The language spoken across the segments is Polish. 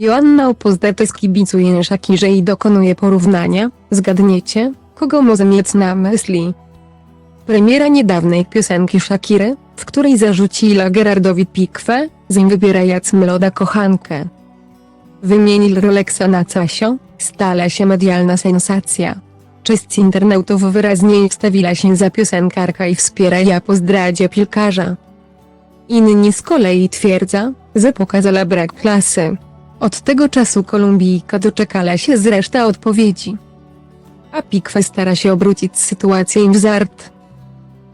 Joanna Opozdates kibicuje Shakirze i dokonuje porównania, zgadniecie, kogo może mieć na myśli. Premiera niedawnej piosenki Shakiry, w której zarzuciła Gerardowi pikwę, zanim wybierając mloda kochankę. Wymienil Rolexa na Casio, stala się medialna sensacja. Część internautów wyraźnie wstawila się za piosenkarka i wspiera ja po zdradzie piłkarza. Inni z kolei twierdza, że pokazała brak klasy. Od tego czasu Kolumbijka doczekała się zresztą odpowiedzi. A Pikwe stara się obrócić sytuację w żart.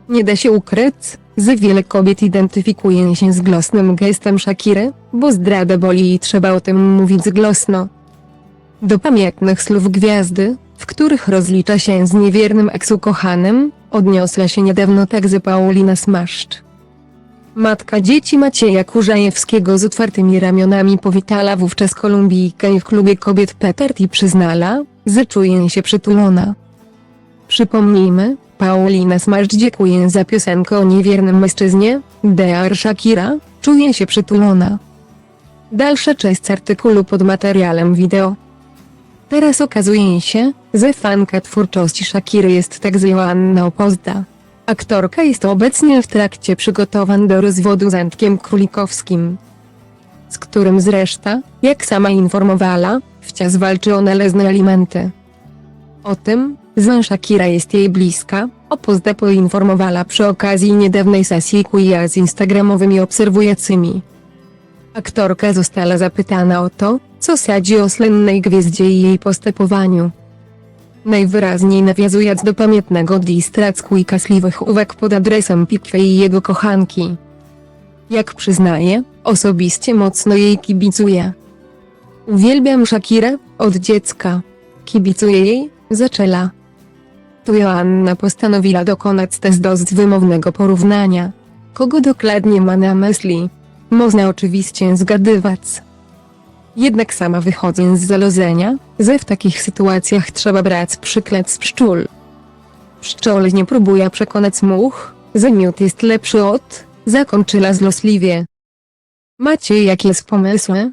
Nie da się ukryć, że wiele kobiet identyfikuje się z glosnym gestem Shakiry, bo zdrada boli i trzeba o tym mówić głośno. Do pamiętnych słów gwiazdy, w których rozlicza się z niewiernym eksukochanym, odniosła się niedawno także Paulina Smaszcz. Matka dzieci Macieja Kurzajewskiego z otwartymi ramionami powitała wówczas Kolumbijkę w klubie kobiet Petert i przyznała, że czuje się przytulona. Przypomnijmy, Paulina Smaszcz dziękuję za piosenkę o niewiernym mężczyznie, Dear Shakira, czuje się przytulona. Dalsza część artykułu pod materiałem wideo. Teraz okazuje się, że fanka twórczości Shakiry jest także Joanna Opozda. Aktorka jest obecnie w trakcie przygotowań do rozwodu z Antkiem Królikowskim, z którym zresztą, jak sama informowała, wciąż walczy o należne alimenty. O tym, że Shakira jest jej bliska, Opozda poinformowała przy okazji niedawnej sesji queer z instagramowymi obserwującymi. Aktorka została zapytana o to, co sadzi o słynnej gwieździe i jej postępowaniu. Najwyraźniej nawiązując do pamiętnego distracku i kasliwych uwag pod adresem Pikwe i jego kochanki. Jak przyznaje, osobiście mocno jej kibicuję. Uwielbiam Shakirę, od dziecka. Kibicuję jej, zaczęła. Tu Joanna postanowiła dokonać też dość wymownego porównania. Kogo dokładnie ma na myśli? Można oczywiście zgadywać. Jednak sama wychodzę z założenia, że w takich sytuacjach trzeba brać przykład z pszczół. Pszczoły nie próbuje przekonać much, że miód jest lepszy od, zakończyła złośliwie. Macie jakieś pomysły?